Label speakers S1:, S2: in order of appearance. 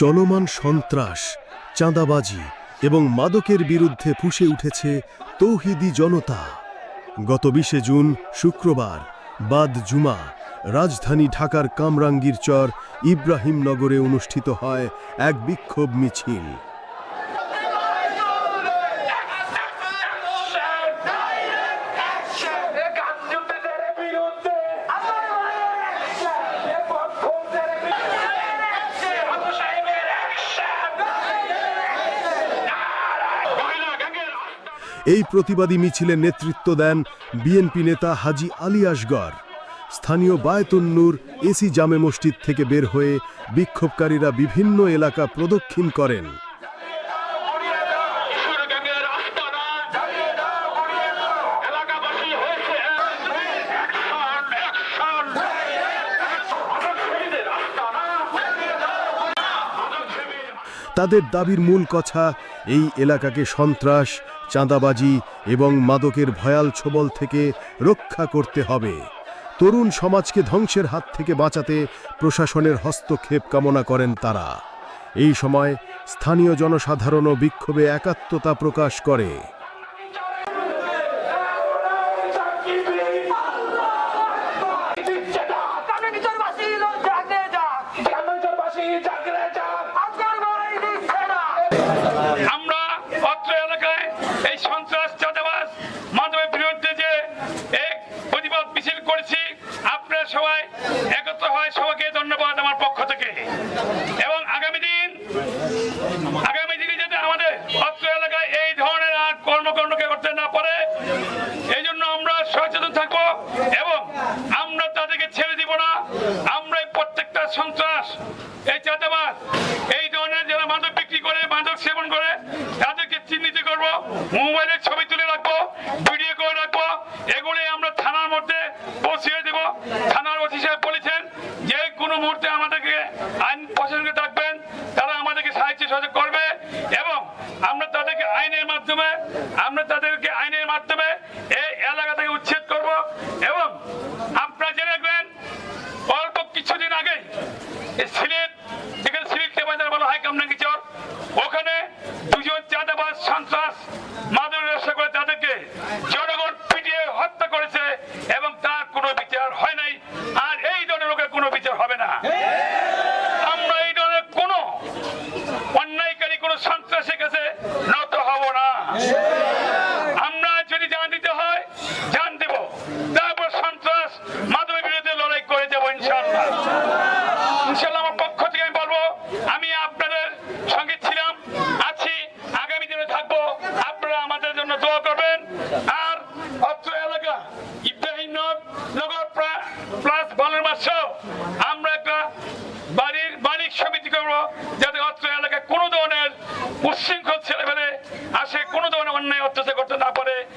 S1: চলমান সন্ত্রাস, চাঁদাবাজি এবং মাদকের বিরুদ্ধে ফুসে উঠেছে তৌহিদি জনতা। গত বিশে জুন, শুক্রবার, বাদ জুমা, রাজধানী ঢাকার কামরাঙ্গীর চর ইব্রাহিমনগরে অনুষ্ঠিত হয় এক বিক্ষোভ মিছিল। এই প্রতিবাদী মিছিলে নেতৃত্ব দেন বিএনপি নেতা হাজি আলী আসগর স্থানীয় বায়তুন্নুর এসি জামে মসজিদ থেকে বের হয়ে বিক্ষোভকারীরা বিভিন্ন এলাকা প্রদক্ষিণ করেন। তাদের দাবির মূল কথা, এই এলাকাকে সন্ত্রাস চাঁদাবাজি এবং মাদকের ভয়াল ছোবল থেকে রক্ষা করতে হবে। তরুণ সমাজকে ধ্বংসের হাত থেকে বাঁচাতে প্রশাসনের হস্তক্ষেপ কামনা করেন তারা। এই সময় স্থানীয় জনসাধারণও বিক্ষোভে একাত্মতা প্রকাশ করে।
S2: সন্ত্রাস চাঁদাবাজ মাধবের বিরুদ্ধে যে এক প্রতিবাদ মিছিল করেছি, আপনারা সবাই একত্র হয় সবাইকে ধন্যবাদ আমার পক্ষ থেকে। এবং আগামী দিন, আগামী দিনে যাতে আমাদের অত্র এলাকায় এই ধরনের আর কর্মকাণ্ডকে করতে না পারে, এই জন্য আমরা সচেতন থাকব এবং আমরা তাদেরকে ছেড়ে দিব না। আমরা প্রত্যেকটা সন্ত্রাস, এই চাঁদাবাজ এই ধরনের যারা মাদক বিক্রি করে, মাদক সেবন করে, তাদেরকে চিহ্নিত করব। মোবাইলের থানার ওসি সাহেব বলেছেন, যে কোনো মুহূর্তে আমাদেরকে আইন প্রশাসনকে ডাকবেন, তারা আমাদেরকে সাহায্য সহযোগ করবে এবং আমরা তাদেরকে আইনের মাধ্যমে, আমরা তাদেরকে আইনের মাধ্যমে এই এলাকা থেকে উচ্ছেদ করব এবং আপনারা জেনে রাখবেন, অল্প কিছুদিন আগে এই সিলেট যেখানে সিলেটকে বাজার বলা হয় কামনাঙ্গি চর ওখানে দুজন চাঁদাবাজ সন্ত্রাস মাদক ব্যবসা করে তাদেরকে জনগণ পিটিয়ে হত্যা করেছে এবং তার কোনো বিচার হয় নাই আর এই ধরনের লোকের কোনো বিচার হবে না আমরা এই ধরনের কোনো অন্যায়কারী কোনো সন্ত্রাসের কাছে নত হব না আমরা যদি জান দিতে হয় জান দেব তারপর সন্ত্রাস মাদকের বিরুদ্ধে লড়াই করে যাব ইনশাল্লাহ ইনশাল্লাহ আমার পক্ষ থেকে আমি বলব আমি আপনাদের সঙ্গে ছিলাম আছি আগামী দিনে থাকব আপনারা আমাদের জন্য দোয়া করবেন আর অত্র এলাকা ইব্রাহিম নগ- নগর প্রা- প্লাস বালের মাস আমরা একটা বাড়ির বাণিক সমিতি করব যাতে অত্র এলাকায় কোনো ধরনের উচ্ছৃঙ্খল